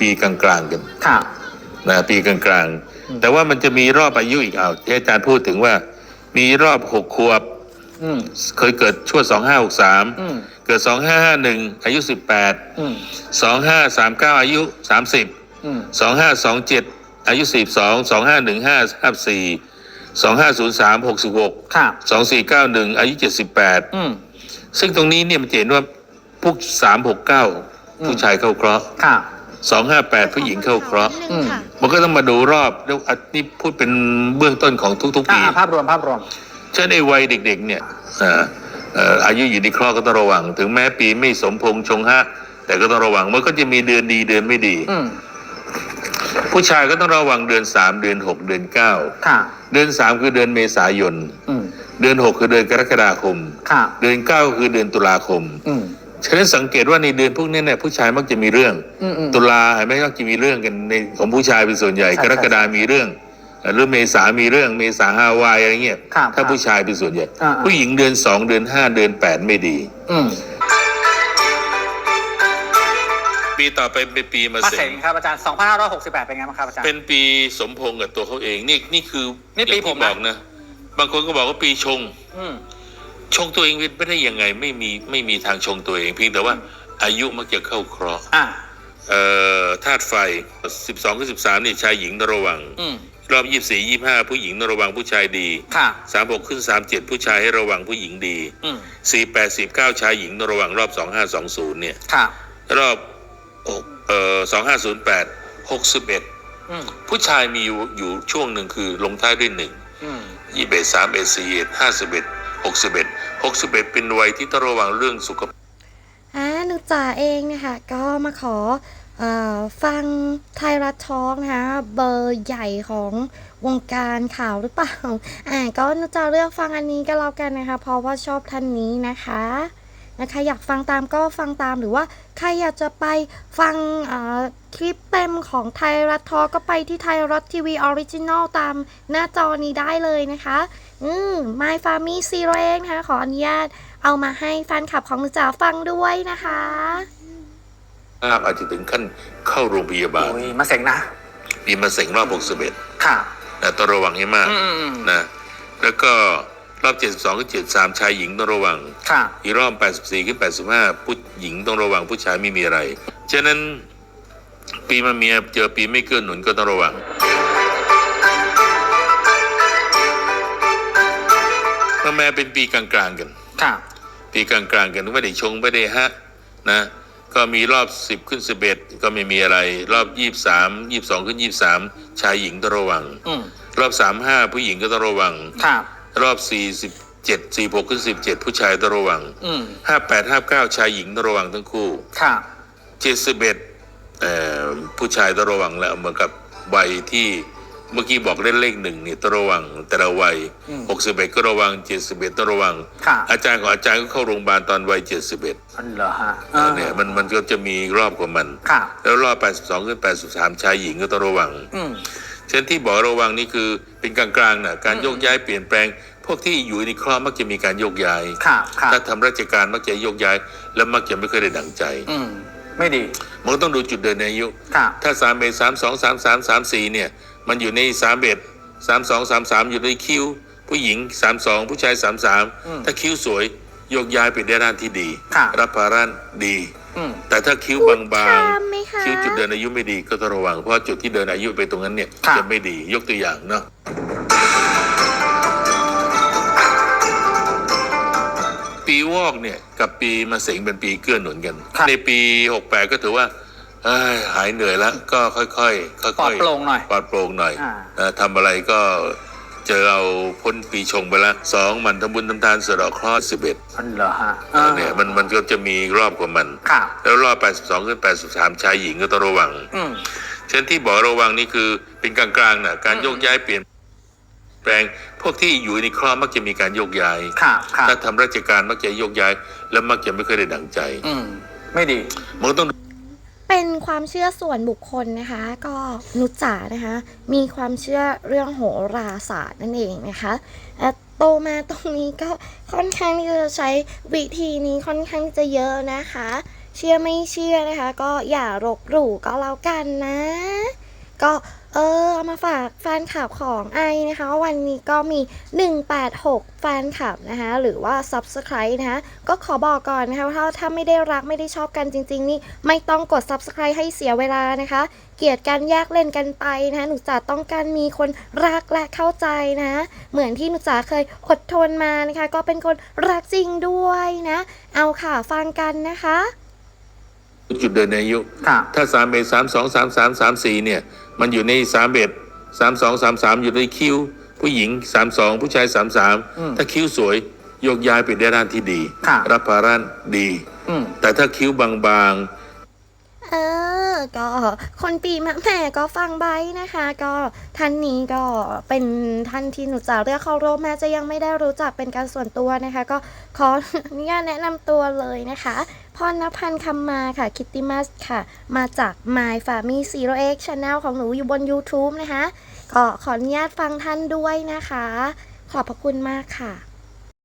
ปีกลางๆกันค่ะ นะปีกลางๆ แต่ว่ามันจะมีรอบอายุอีกเอาที่อาจารย์พูดถึงว่า มีรอบหกขวบ อืม เคยเกิดช่วงสองห้าหกสามอืม เกิดสองห้าห้าหนึ่งอายุสิบแปดอืม สองห้าสามเก้าอายุสามสิบอืม สองห้าสองเจ็ดอายุสิบสองสองห้าหนึ่งห้าห้าสี่สองห้าศูนย์สามหกสิบหกค่ะ สองสี่เก้าหนึ่งอายุเจ็ดสิบแปดอืม ซึ่งตรงนี้เนี่ยมันจะเห็นว่าพวกสามหกเก้าอืมผู้ชายเข้าเคราะห์ ค่ะ สองห้าแปดผู้หญิงเข้าเคราะห์นิดนึงค่ะมันก็ต้องมาดูรอบแล้วอันนี้พูดเป็นเบื้องต้นของทุกๆอ่าปี ภาพรวมภาพรวม เช่นในวัยเด็ก ๆ เนี่ยเอ่อเอ่ออายุอยู่ในเคราะห์ก็ต้องระวัง ถึงแม้ปีไม่สมพงษ์ชงฮะแต่ก็ต้องระวังมันก็จะมีเดือนดีเดือนไม่ดี อืมผู้ชายก็ต้องระวังเดือนสามเดือนหกเดือนเก้าค่ะ เดือนสามคือเดือนเมษายน อืมเดือนหกคือเดือนกรกฎาคม ค่ะ เดือนเก้าคือเดือนตุลาคม อืม ฉะนั้นสังเกตว่าในเดือนพวกนี้เนี่ยผู้ชายมักจะมีเรื่องอืมอืมตุลาเห็นไหม่มักจะมีเรื่องกันในของผู้ชายเป็นส่วนใหญ่ใช่กรกฎามีเรื่องเอ่อหรือเมษามีเรื่องเมษาฮาวายอะไรเงี้ยครับถ้าครับผู้ชายเป็นส่วนใหญ่อ่าผู้หญิงเดือนสองเดือนห้าเดือนแปดไม่ดีอืมปีต่อไปเป็นปีมะมาเสเสงงครับอาจารย์ 2568 เป็นไงบ้างครับอาจารย์ เป็นปีสมพงษ์กับตัวเขาเอง นี่นี่คือนี่ปีอย่างที่ผมนะบอกนะ บางคนก็บอกว่าปีชงอืม ชงตัวเองไม่ได้ยังไงไม่มีไม่มีทางชงตัวเองเพียงแต่ว่าอายุมักจะเข้าเคราะห์อ่าเอ่อธาตุไฟ 12กับ13นี่ชายหญิงต้องระวัง อืมรอบ 24 25 ผู้หญิงต้องระวังผู้ชายดี ค่ะ 36 ขึ้น 37 ผู้ชายให้ระวังผู้หญิงดี อืม48 49 ชายหญิงต้องระวังรอบ 2520 เนี่ย ค่ะ รอบ6เอ่อ2508 61 อืมผู้ชายมีอยู่อยู่ช่วงหนึ่งคือลงท้ายด้วยหนึ่ง อืม ยี่สิบเอ็ดสามเอ็ดสี่เอ็ดห้าสิบเอ็ดหกสิบเอ็ด 61 เป็นวัยที่ต้องระวังเรื่องสุขภาพอ่าหนูจ๋าเองนะคะก็มาขอออฟังไทยรัฐทอล์กนะคะเบอร์ใหญ่ของวงการข่าวหรือเปล่า อ่าก็หนูจะเลือกฟังอันนี้ก็แล้วกันนะคะ เพราะว่าชอบท่านนี้นะคะ นะคะอยากฟังตามก็ฟังตามหรือว่าใครอยากจะไปฟังเอ่อคลิปเต็มของไทยรัฐทอล์กก็ไปที่ไทยรัฐทีวีออริจินอลตามหน้าจอนี้ได้เลยนะคะ อืม My f a m i l y Series นะคะขออนุญาตเอามาให้แฟนคลับของหนูจ๋าฟังด้วยนะคะอาจจะถึงขั้นเข้าโรงพยาบาล โอ้ยมาเสงนะ มีมาเสงรอบหกสิบเอ็ดค่ะ นะต้องระวังให้มากอืมอืมอืมนะแล้วก็ รอบ 72กับ73 ชายหญิงต้องระวัง ค่ะ อีกรอบ 84 ขึ้น 85 ผู้หญิงต้องระวังผู้ชายไม่มีอะไร ฉะนั้นปีมะเมียเจอปีไม่เกื้อหนุนก็ต้องระวัง มะแม่เป็นปีกลางๆกัน ค่ะ ปีกลางๆกันไม่ได้ชงไม่ได้ฮะนะ ก็มีรอบ 10 ขึ้น 11 ก็ไม่มีอะไร รอบ 23 22 ขึ้น 23 ชายหญิงต้องระวัง อืมรอบ 35 ผู้หญิงก็ต้องระวัง ค่ะ รอบ 47 46ขึ้น17 ผู้ชายต้องระวัง อืม58 59 ชายหญิงต้องระวังทั้งคู่ ค่ะ 71เอ่อผู้ชายต้องระวังแล้วเหมือนกับวัยที่เมื่อกี้บอกเล่นเลขหนึ่งเนี่ยต้องระวังแต่ละวัยอืม 61 ก็ระวัง 71ต้องระวัง ค่ะ อาจารย์ของอาจารย์ก็เข้าโรงพยาบาลตอนวัย 71 อันเหรอฮะอ่าเนี่ยมันมันก็จะมีรอบของมัน ค่ะ แล้วรอบ 82 ขึ้น 83 ชายหญิงก็ต้องระวัง อืม เช่นที่บอกระวังนี่คือเป็นกลางๆนะการอืมโยกย้ายเปลี่ยนแปลง พวกที่อยู่ในครอบมักจะมีการโยกย้ายค่ะค่ะถ้าทำราชการมักจะโยกย้าย แล้วมักจะไม่ค่อยได้ดังใจอืมไม่ดีมันก็ต้องดูจุดเดินในอายุค่ะถ้าสามเอ็ดสามสองสามสามสามสี่เนี่ย มันอยู่ในสามเอ็ดสามสองสามสามอยู่ในคิ้ว ผู้หญิงสามสองผู้ชายสามสามอืมถ้าคิ้วสวยโยกย้ายไปได้ด้านที่ดีค่ะรับภาระดีอืม แต่ถ้าคิ้วพูบาดงข้ามไหมคะๆคิ้วจุดเดินอายุไม่ดีก็ต้องระวัง เพราะว่าจุดที่เดินอายุไปตรงนั้นเนี่ยค่ะจะไม่ดียกตัวอย่างเนาะปีวอกเนี่ยกับปีมะเสงเป็นปีเกื้อหนุนกันครับในปี68ก็ถือว่าเอ้ยหายเหนื่อยแล้วก็ค่อยๆค่อยๆปลอดโปร่งหน่อยปลอดโปร่งหน่อยอ่าเอ่อทำอะไรก็ เจอเอาพ้นปีชงไปละสองมันทำบุญทำทานสะเดอกเคราะห์สิบเอ็ดอันเหรอฮะเนี่ยมันมันก็จะมีรอบของมัน ค่ะ แล้วรอบ82ขึ้น83ชายหญิงก็ต้องระวัง อืม เช่นที่บอกระวังนี่คือเป็นกลางๆนะการอืมโยกย้ายเปลี่ยน แปลงพวกที่อยู่ในครอบมักจะมีการโยกย้าย ค่ะ ค่ะ ถ้าทำราชการมักจะโยกย้าย แล้วมักจะไม่ค่อยได้ดังใจ อืม ไม่ดี มันก็ต้อง เป็นความเชื่อส่วนบุคคลนะคะ ก็นุจจานะคะ มีความเชื่อเรื่องโหราศาสตร์นั่นเองนะคะโตมาตรงนี้ก็ค่อนข้างที่จะใช้วิธีนี้ค่อนข้างที่จะเยอะนะคะ เชื่อไม่เชื่อนะคะ ก็อย่ารบหลู่ก็แล้วกันนะ ก็เออเอามาฝากแฟนคลับของไอนะคะ วันนี้ก็มี 186 แฟนคลับนะคะ หรือว่า Subscribe นะคะก็ขอบอกก่อนนะคะว่าถ้าถ้าไม่ได้รักไม่ได้ชอบกันจริง ๆ นี่ ไม่ต้องกด Subscribe ให้เสียเวลานะคะ เกลียดกันแยกเล่นกันไปนะคะหนูจ๋าต้องการมีคนรักและเข้าใจนะ เหมือนที่หนูจ๋าเคยอดทนมานะคะ ก็เป็นคนรักจริงด้วยนะ เอาค่ะฟังกันนะคะ จุดเดินในอายุครับถ้าสามเอ็ดสามสองสามสามสามสี่เนี่ย มันอยู่ในสามเอ็ดสามสองสามสามอยู่ในคิ้ว ผู้หญิงสามสองผู้ชายสามสามอืมถ้าคิ้วสวยโยกย้ายไปได้ด้านที่ดีครับรับภาระดี อืม แต่ถ้าคิ้วบางเออ ก็คนปีมะแม่ก็ฟังไบร์ทนะคะ ก็ท่านนี้ก็เป็นท่านที่หนูจะเรียกเขาโรมแม้จะยังไม่ได้รู้จักเป็นการส่วนตัวนะคะ ก็ขออนุญาตแนะนำตัวเลยนะคะ พรณพันธ์คำมาค่ะคิตติมัสค่ะ มาจาก My f a m i Zero X Channel ของหนูอยู่บน YouTube นะคะ ก็ขออนุญาตฟังท่านด้วยนะคะ ขอบพระคุณมากค่ะ